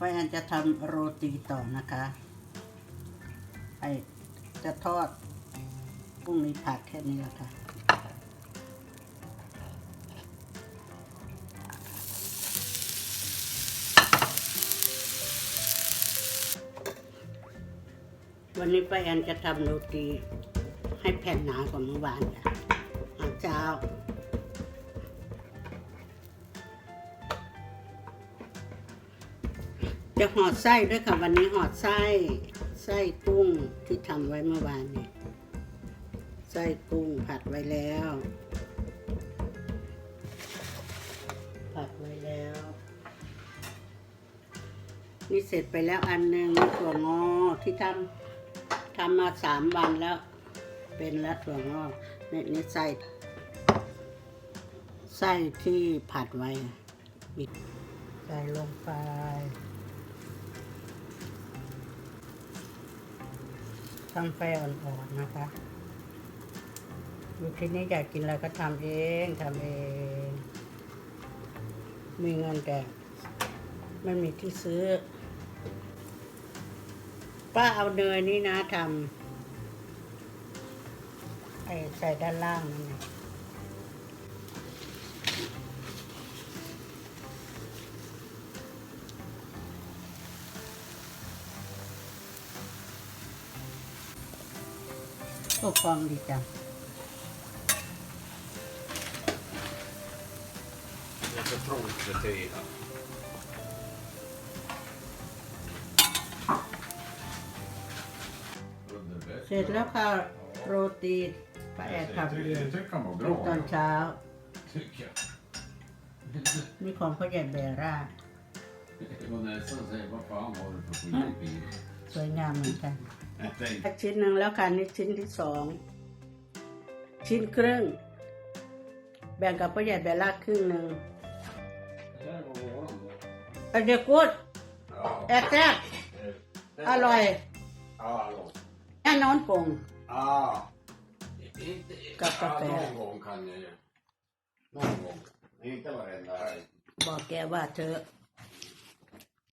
ป้าแอนจะทำโรตีต่อนะคะไอจะทอดพรุ่งนี้ผัดแค่นี้แหละค่ะวันนี้ป้าแอนจะทำโรตีให้แผ่นหนากว่าเมื่อวานค่ะอาเช้า จะห่อไส้ด้วยค่ะ วันนี้ห่อไส้ไส้กุ้งที่ทำไว้เมื่อวานนี้ไส้กุ้งผัดไว้แล้ว ผัดไว้แล้ว นี่เสร็จไปแล้วอันหนึ่งถั่วงอที่ทำทำมาสามวันแล้ว เป็นแล้วถั่วงอกนี่นี่ไส้ไส้ที่ผัดไว้ใส่ลงไป ทำไฟอ่อนๆนะคะอยู่ที่นี่อยากกินอะไรก็ทำเองทำเอง มีเงินแต่ไม่มีที่ซื้อ ป้าเอาเนยนี่นะทำไอ้ใส่ด้านล่างนั่นนะ โอ้ฟองดีจัง Det är så otroligt tid. เสร็จแล้วค่ะโรตีป้าแอดทำเอง Jag tycker han var ตอน bra. เช้า Tycker jag. นี่ของพ่อใหญ่เบร่า Det var nästan så här, vad fan var det för skitbil? สวยงามเหมือนกัน Jag tänkte, ชิ้นหนึ่งแล้วค่ะนี่ชิ้นที่สองชิ้นครึ่ง แบ่งกับพ่อใหญ่เบลล่าครึ่งหนึ่ง det där var våran då. อันเดียวกูด Ja. แอดแซ่บ det อร่อย Ja, hallå. แน่นอนปง Ja. Inte, Kaffe. ja, någon gång kan jag ju. Någon gång. Inte varenda helg. บอกแกว่าเธอะ